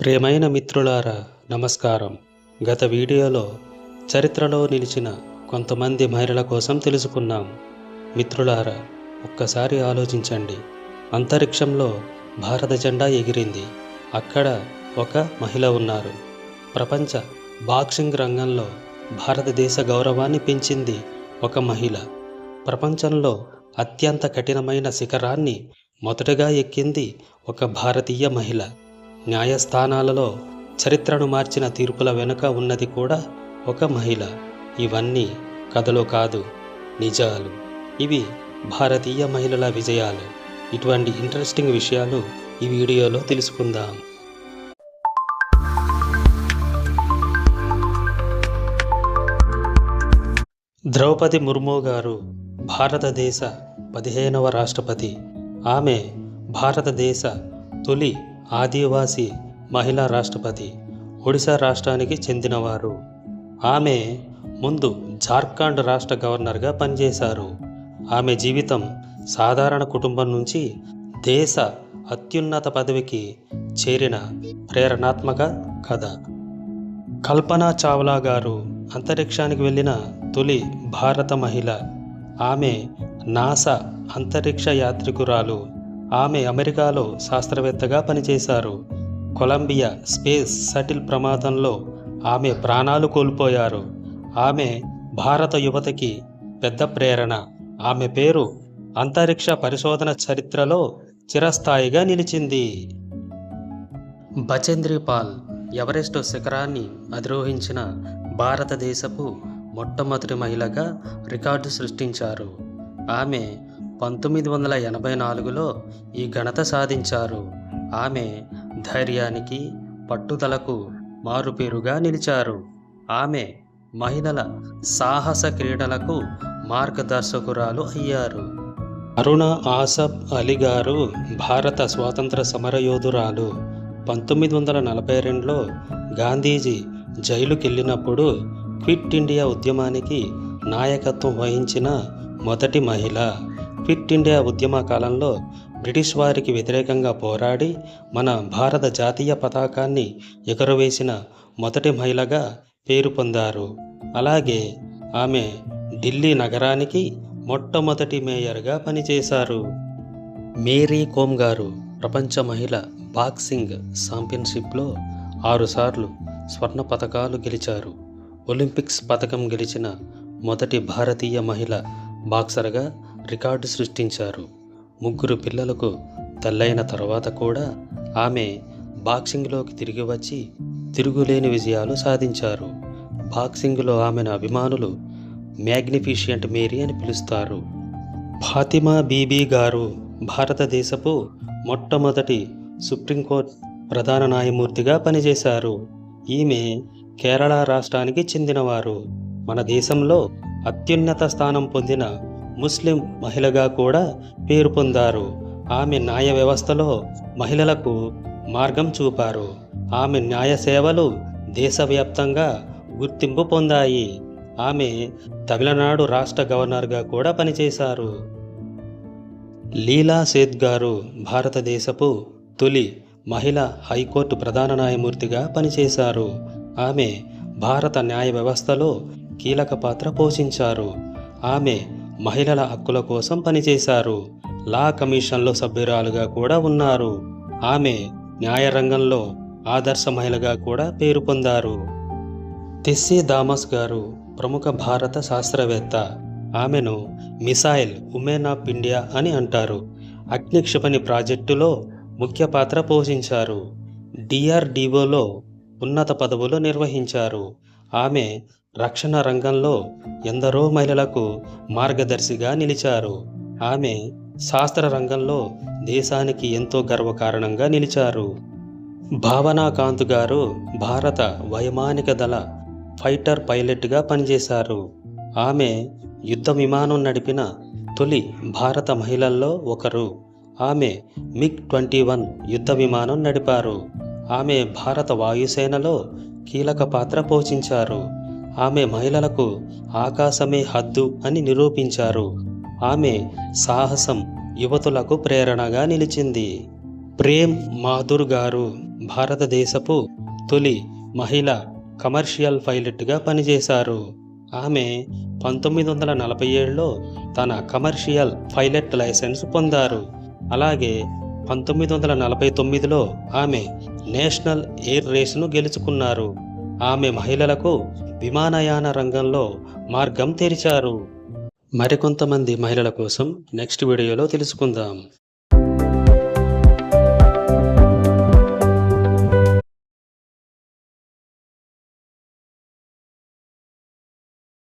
ప్రియమైన మిత్రులారా నమస్కారం. గత వీడియోలో చరిత్రలో నిలిచిన కొంతమంది మహిళల కోసం తెలుసుకున్నాం. మిత్రులారా ఒక్కసారి ఆలోచించండి. అంతరిక్షంలో భారత జెండా ఎగిరింది. అక్కడ ఒక మహిళ ఉన్నారు. ప్రపంచ బాక్సింగ్ రంగంలో భారతదేశ గౌరవాన్ని పెంచింది ఒక మహిళ. ప్రపంచంలో అత్యంత కఠినమైన శిఖరాన్ని మొదటగా ఎక్కింది ఒక భారతీయ మహిళ. న్యాయస్థానాలలో చరిత్రను మార్చిన తీర్పుల వెనుక ఉన్నది కూడా ఒక మహిళ. ఇవన్నీ కథలు కాదు నిజాలు. ఇవి భారతీయ మహిళల విజయాలు. ఇటువంటి ఇంట్రెస్టింగ్ విషయాలు ఈ వీడియోలో తెలుసుకుందాం. ద్రౌపది ముర్ము గారు భారతదేశ పదిహేనవ రాష్ట్రపతి. ఆమె భారతదేశ తొలి ఆదివాసీ మహిళా రాష్ట్రపతి ఒడిశా రాష్ట్రానికి చెందినవారు. ఆమె ముందు జార్ఖండ్ రాష్ట్ర గవర్నర్గా పనిచేశారు. ఆమె జీవితం సాధారణ కుటుంబం నుంచి దేశ అత్యున్నత పదవికి చేరిన ప్రేరణాత్మక కథ. కల్పనా చావ్లా గారు అంతరిక్షానికి వెళ్ళిన తొలి భారత మహిళ. ఆమె నాసా అంతరిక్ష యాత్రికురాలు. ఆమె అమెరికాలో శాస్త్రవేత్తగా పనిచేశారు. కొలంబియా స్పేస్ షటిల్ ప్రమాదంలో ఆమె ప్రాణాలు కోల్పోయారు. ఆమె భారత యువతకి పెద్ద ప్రేరణ. ఆమె పేరు అంతరిక్ష పరిశోధన చరిత్రలో చిరస్థాయిగా నిలిచింది. బచేంద్రి పాల్ ఎవరెస్ట్ శిఖరాన్ని అధిరోహించిన భారతదేశపు మొట్టమొదటి మహిళగా రికార్డు సృష్టించారు. ఆమె పంతొమ్మిది వందల ఎనభై నాలుగులో ఈ ఘనత సాధించారు. ఆమె ధైర్యానికి పట్టుదలకు మారుపేరుగా నిలిచారు. ఆమె మహిళల సాహస క్రీడలకు మార్గదర్శకురాలు అయ్యారు. అరుణ ఆసఫ్ అలీ గారు భారత స్వాతంత్ర సమరయోధురాలు. పంతొమ్మిది వందల నలభై రెండులో గాంధీజీ జైలుకెళ్ళినప్పుడు క్విట్ ఇండియా ఉద్యమానికి నాయకత్వం వహించిన మొదటి మహిళ. క్విట్ ఇండియా ఉద్యమ కాలంలో బ్రిటిష్ వారికి వ్యతిరేకంగా పోరాడి మన భారత జాతీయ పతాకాన్ని ఎగురవేసిన మొదటి మహిళగా పేరు పొందారు. అలాగే ఆమె ఢిల్లీ నగరానికి మొట్టమొదటి మేయర్గా పనిచేశారు. మేరీ కోమ్ గారు ప్రపంచ మహిళ బాక్సింగ్ ఛాంపియన్షిప్లో ఆరుసార్లు స్వర్ణ పథకాలు గెలిచారు. ఒలింపిక్స్ పథకం గెలిచిన మొదటి భారతీయ మహిళ బాక్సర్గా రికార్డు సృష్టించారు. ముగ్గురు పిల్లలకు తల్లైన తర్వాత కూడా ఆమె బాక్సింగ్లోకి తిరిగి వచ్చి తిరుగులేని విజయాలు సాధించారు. బాక్సింగ్లో ఆమెను అభిమానులు మ్యాగ్నిఫిషియంట్ మేరీ అని పిలుస్తారు. ఫాతిమా బీబీ గారు భారతదేశపు మొట్టమొదటి సుప్రీంకోర్టు ప్రధాన న్యాయమూర్తిగా పనిచేశారు. ఈమె కేరళ రాష్ట్రానికి చెందినవారు. మన దేశంలో అత్యున్నత స్థానం పొందిన ముస్లిం మహిళగా కూడా పేరు పొందారు. ఆమె న్యాయ వ్యవస్థలో మహిళలకు మార్గం చూపారు. ఆమె న్యాయ సేవలు దేశవ్యాప్తంగా గుర్తింపు పొందాయి. ఆమె తమిళనాడు రాష్ట్ర గవర్నర్గా కూడా పనిచేశారు. లీలా సేత్ గారు భారతదేశపు తొలి మహిళ హైకోర్టు ప్రధాన న్యాయమూర్తిగా పనిచేశారు. ఆమె భారత న్యాయ వ్యవస్థలో కీలక పాత్ర పోషించారు. ఆమె మహిళల హక్కుల కోసం పనిచేశారు. లా కమిషన్లో సభ్యురాలుగా కూడా ఉన్నారు. ఆమె న్యాయరంగంలో ఆదర్శ మహిళగా కూడా పేరు పొందారు. తెస్సీ దామస్ గారు ప్రముఖ భారత శాస్త్రవేత్త. ఆమెను మిసైల్ ఉమెన్ ఆఫ్ ఇండియా అని అంటారు. అగ్నిక్షిపణి ప్రాజెక్టులో ముఖ్య పాత్ర పోషించారు. డిఆర్డిఓలో ఉన్నత పదవులు నిర్వహించారు. ఆమె రక్షణ రంగంలో ఎందరో మహిళలకు మార్గదర్శిగా నిలిచారు. ఆమె శాస్త్ర రంగంలో దేశానికి ఎంతో గర్వకారణంగా నిలిచారు. భావనా కాంత్ గారు భారత వైమానిక దళ ఫైటర్ పైలట్గా పనిచేశారు. ఆమె యుద్ధ విమానం నడిపిన తొలి భారత మహిళల్లో ఒకరు. ఆమె మిగ్ ట్వంటీ వన్ యుద్ధ విమానం నడిపారు. ఆమె భారత వాయుసేనలో కీలక పాత్ర పోషించారు. ఆమె మహిళలకు ఆకాశమే హద్దు అని నిరూపించారు. ఆమె సాహసం యువతులకు ప్రేరణగా నిలిచింది. ప్రేమ్ మాధుర్ గారు భారతదేశపు తొలి మహిళ కమర్షియల్ పైలట్గా పనిచేశారు. ఆమె పంతొమ్మిది వందల నలభై ఏడులో తన కమర్షియల్ పైలట్ లైసెన్స్ పొందారు. అలాగే పంతొమ్మిది వందల నలభై తొమ్మిదిలో ఆమె నేషనల్ ఎయిర్ రేసును గెలుచుకున్నారు. ఆమె మహిళలకు విమానయాన రంగంలో మార్గం తెరిచారు. మరికొంతమంది మహిళల కోసం నెక్స్ట్ వీడియోలో తెలుసుకుందాం.